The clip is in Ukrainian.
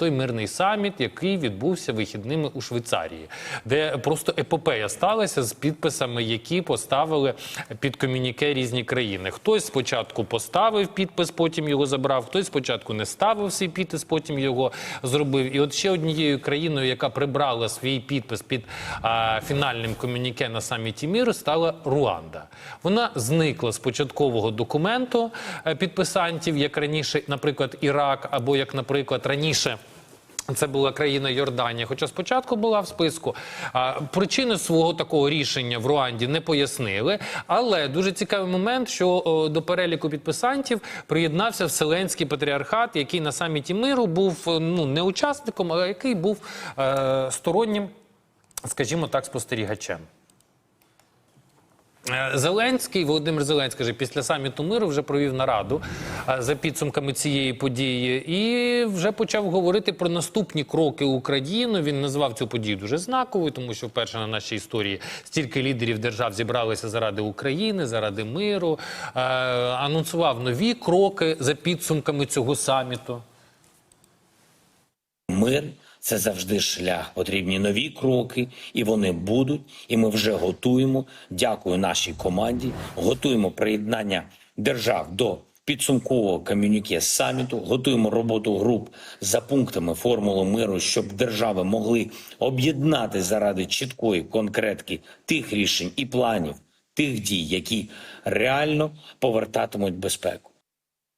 той мирний саміт, який відбувся вихідними у Швейцарії, де просто епопея сталася з підписами, які поставили під комюніке різні країни. Хтось спочатку поставив підпис, потім його забрав. Хтось спочатку не ставив свій підпис, потім його зробив. І от ще однією країною, яка прибрала свій підпис під а, фінальним комюніке на саміті міру, стала Руанда. Вона зникла з початкового документу е, підписантів, як раніше, наприклад, Ірак, або як, наприклад, раніше. Це була країна Йорданія, хоча спочатку була в списку. Причини свого такого рішення в Руанді не пояснили. Але дуже цікавий момент, що до переліку підписантів приєднався Вселенський патріархат, який на саміті миру був ну не учасником, але який був е, стороннім, скажімо так, спостерігачем. Е, Зеленський, Володимир Зеленський, каже, після саміту миру вже провів нараду е, за підсумками цієї події і вже почав говорити про наступні кроки України. Він назвав цю подію дуже знаковою, тому що вперше на нашій історії стільки лідерів держав зібралися заради України, заради миру. Е, Анонсував нові кроки за підсумками цього саміту. Мир це завжди шлях. Потрібні нові кроки, і вони будуть. І ми вже готуємо. Дякую нашій команді. Готуємо приєднання держав до підсумкового комюніке саміту. Готуємо роботу груп за пунктами формули миру, щоб держави могли об'єднати заради чіткої конкретки тих рішень і планів, тих дій, які реально повертатимуть безпеку.